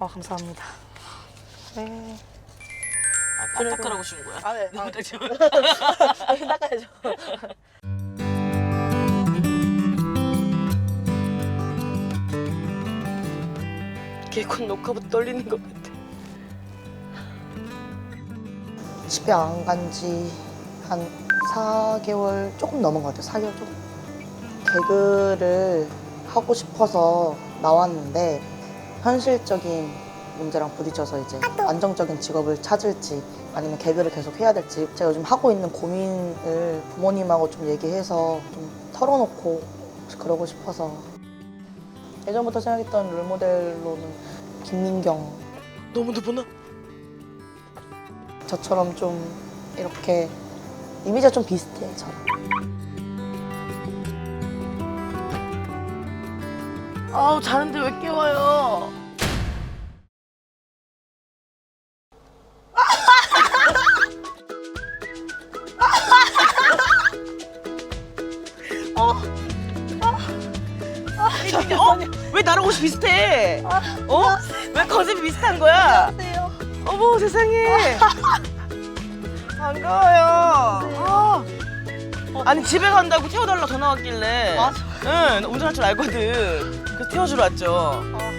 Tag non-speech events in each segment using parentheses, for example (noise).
아 감사합니다. 네. 아, 닦으라고 신 거야? 아, 네. 아, 너무 닦지 마. 닦아야죠. 개콘 녹화부터 떨리는 것 같아. 집에 안 간 지 한 4개월 조금 넘은 것 같아요. 4개월 조금. 개그를 하고 싶어서 나왔는데 현실적인 문제랑 부딪혀서 이제 안정적인 직업을 찾을지 아니면 개그를 계속 해야 될지 제가 요즘 하고 있는 고민을 부모님하고 좀 얘기해서 좀 털어놓고 그러고 싶어서. 예전부터 생각했던 롤모델로는 김민경. 너무 너무나? 저처럼 좀 이렇게 이미지가 좀 비슷해 저랑 아우 자는데 왜 깨워요? 어? 어? 왜 나랑 옷이 비슷해? 어? 왜 컨셉이 비슷한 거야? 어머 세상에 (laughs) 반가워요. 아. 아니 집에 간다고 태워달라 전화 왔길래 아, 응 운전할 줄 알거든 그래서 태워주러 왔죠 아,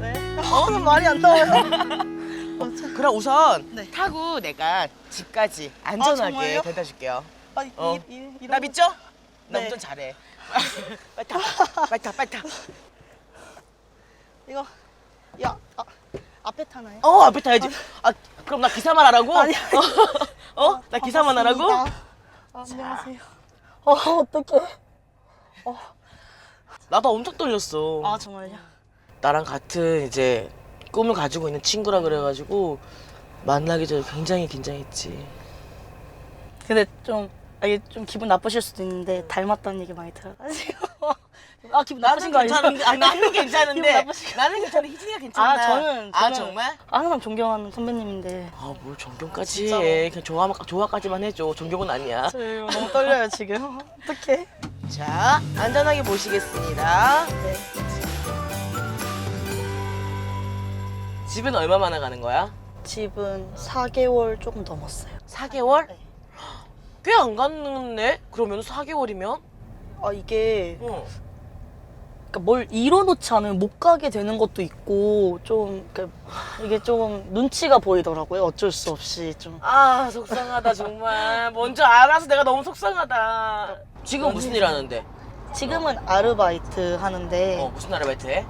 네. 어, 말이 안 나와요. (laughs) 그럼 우선 네. 타고 내가 집까지 안전하게 정말요? 데려다 줄게요 아, 이, 어. 이, 이, 이런 나 믿죠? 나 네. 운전 잘해 (laughs) 빨리 타 빨리 타 빨리 이거 야 아, 앞에 타나요? 타어 앞에 타야지 아 그럼 나 기사만 하라고? 아니, 어? 나 기사만 하라고? 반갑습니다. 아, 안녕하세요. 어 어떡해. 나도 엄청 떨렸어 아 정말요? 나랑 같은 이제 꿈을 가지고 있는 친구라 그래가지고 만나기 전에 굉장히 긴장했지. 근데 좀 아, 이게 좀 기분 나쁘실 수도 있는데 닮았다는 얘기 많이 들어가지고 (laughs) 아 기분 나쁘신 거? 괜찮은데, 아니, 나는 기분 괜찮은데, 나쁘신 거 나는 괜찮은데 희진이가 괜찮나? 아 저는 아 저는 정말? 아, 항상 존경하는 선배님인데 아 뭘 존경까지. 해? 그냥 좋아 좋아까지만 해줘. 존경은 아니야. 저 이거 너무 떨려요 지금 (laughs) 어떡해 자 안전하게 모시겠습니다. 네. 집은 얼마 만에 가는 거야? 집은 4개월 조금 넘었어요 4개월? 네. 꽤 안 갔네? 그러면 4개월이면? 아 이게 어. 그러니까 뭘 이뤄놓지 않으면 못 가게 되는 것도 있고 좀 그, 이게 좀 눈치가 보이더라고요 어쩔 수 없이 좀 아 속상하다 정말. 먼저 알아서 내가 너무 속상하다. 지금 무슨 일 하는데? 지금은 아르바이트 하는데 어 무슨 아르바이트 해?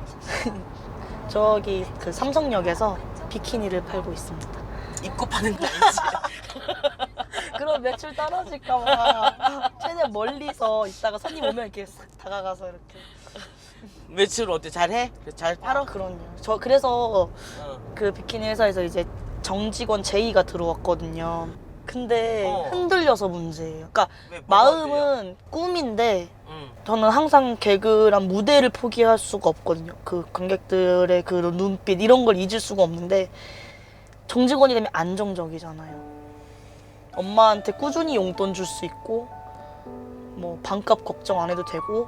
(laughs) 저기 그 삼성역에서 비키니를 팔고 있습니다 입고 파는 거 아니지? (laughs) 그럼 매출 떨어질까 봐 최대한 멀리서 있다가 손님 오면 이렇게 싹 다가가서 이렇게 매출 어때? 잘해? 잘 팔어? 그럼요 저 그래서 어. 그 비키니 회사에서 이제 정직원 제의가 들어왔거든요 근데 어. 흔들려서 문제예요 그러니까 왜, 뭐가 흔들려? 마음은 꿈인데 응. 저는 항상 개그란 무대를 포기할 수가 없거든요. 그 관객들의 그 눈빛 이런 걸 잊을 수가 없는데 정직원이 되면 안정적이잖아요. 엄마한테 꾸준히 용돈 줄 수 있고 뭐 반값 걱정 안 해도 되고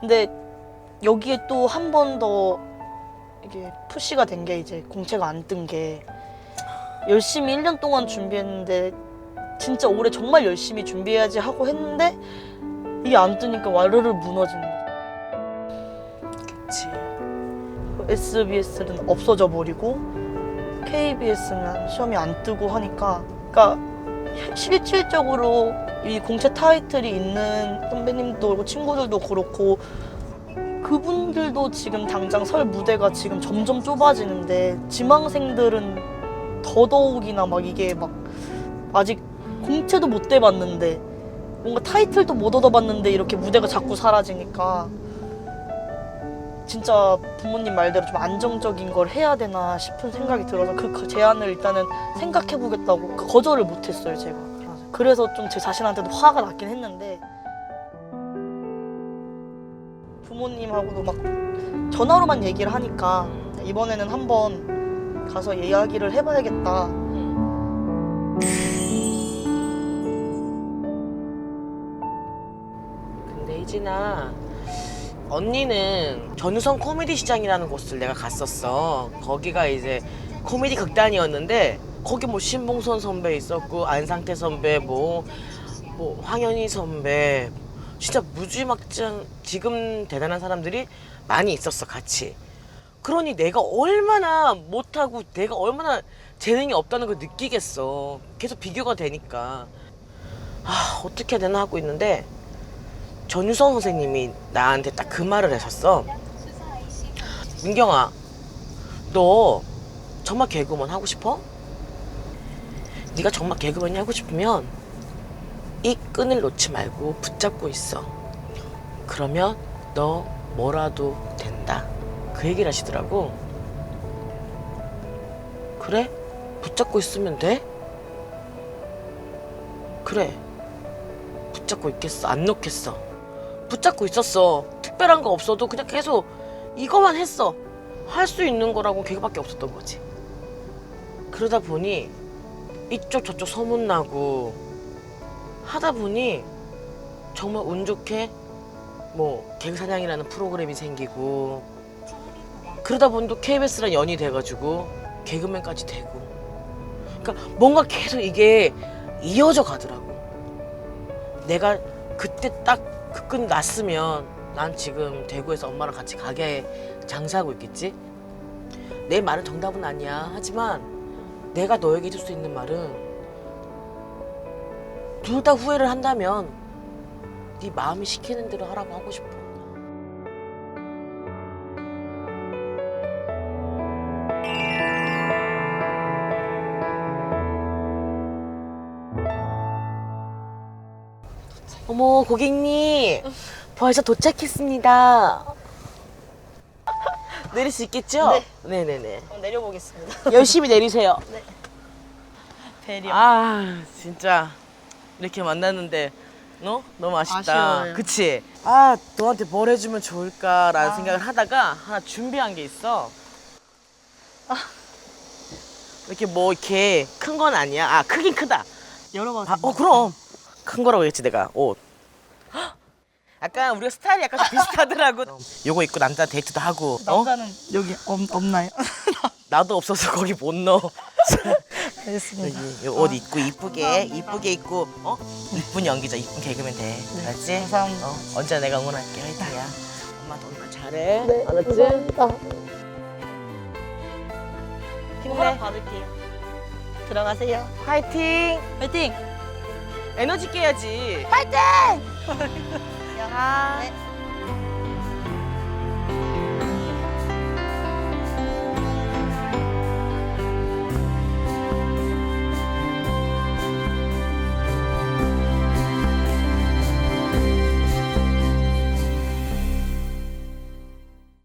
근데 여기에 또 한 번 더 이게 푸시가 된 게 이제 공채가 안 뜬 게 열심히 1년 동안 준비했는데 진짜 올해 정말 열심히 준비해야지 하고 했는데 이게 안 뜨니까 와르르 무너지는 거죠. SBS는 없어져 버리고 KBS는 시험이 안 뜨고 하니까 그러니까 실질적으로 이 공채 타이틀이 있는 선배님도 그렇고 친구들도 그렇고 그분들도 지금 당장 설 무대가 지금 점점 좁아지는데 지망생들은 더더욱이나 막 이게 막 아직 공채도 못 돼봤는데 뭔가 타이틀도 못 얻어봤는데 이렇게 무대가 자꾸 사라지니까 진짜 부모님 말대로 좀 안정적인 걸 해야 되나 싶은 생각이 들어서 그, 그 제안을 일단은 생각해 보겠다고 그 거절을 못 했어요 제가 그래서 좀 제 자신한테도 화가 났긴 했는데 부모님하고도 막 전화로만 얘기를 하니까 이번에는 한번 가서 이야기를 해봐야겠다 근데 희진아 언니는 전우성 코미디 시장이라는 곳을 내가 갔었어. 거기가 이제 코미디 극단이었는데 거기 뭐 신봉선 선배 있었고 안상태 선배 뭐, 뭐 황현희 선배 진짜 무지막지한 지금 대단한 사람들이 많이 있었어 같이. 그러니 내가 얼마나 못하고 내가 얼마나 재능이 없다는 걸 느끼겠어. 계속 비교가 되니까. 아, 어떻게 해야 되나 하고 있는데 전유성 선생님이 나한테 딱 그 말을 하셨어. 민경아, 너 정말 개그맨 하고 싶어? 네가 정말 개그맨이 하고 싶으면 이 끈을 놓지 말고 붙잡고 있어. 그러면 너 뭐라도 된다. 그 얘기를 하시더라고. 그래? 붙잡고 있으면 돼? 그래. 붙잡고 있겠어. 안 놓겠어. 붙잡고 있었어. 특별한 거 없어도 그냥 계속 이거만 했어. 할 수 있는 거라고 그거밖에 없었던 거지. 그러다 보니 이쪽 저쪽 소문나고 하다 보니 정말 운 좋게 뭐 개그사냥이라는 프로그램이 생기고 그러다 보니 또 KBS랑 연이 돼가지고 개그맨까지 되고. 그러니까 뭔가 계속 이게 이어져 가더라고. 내가 그때 딱 그 끈 났으면 난 지금 대구에서 엄마랑 같이 가게 장사하고 있겠지? 내 말은 정답은 아니야. 하지만 내가 너에게 해줄 수 있는 말은 둘 다 후회를 한다면 네 마음이 시키는 대로 하라고 하고 싶어 어머 고객님 벌써 도착했습니다. 내릴 수 있겠죠? 네. 네네네. 한번 내려보겠습니다. (laughs) 열심히 내리세요. 배려. 아 진짜 이렇게 만났는데 너 너무 아쉽다. 아쉬워요. 그치? 아 너한테 뭘 해주면 좋을까라는 아. 생각을 하다가 하나 준비한 게 있어. 아. 이렇게 뭐 이렇게 큰 건 아니야. 아 크긴 크다. 열어봐도 아, 어 그럼 큰 거라고 했지 내가 옷. 헉! 약간 우리가 스타일이 약간 좀 비슷하더라고. (laughs) 요거 입고 남자 데이트도 하고. 어? 남자는 여기 없, 없나요? (laughs) 나도 없어서 거기 못 넣어. (laughs) 알겠습니다. 여기 옷 입고 이쁘게 이쁘게 입고 어 이쁜 연기자 이쁜 개그맨 돼. 알았지? 감사합니다. 어 언제나 내가 응원할게 화이팅이야. 엄마 너무 잘해. 네, 알았지? 감사합니다. 허락 힘내. 받을게요. 들어가세요. 화이팅. 화이팅! 에너지 깨야지. 야, 네.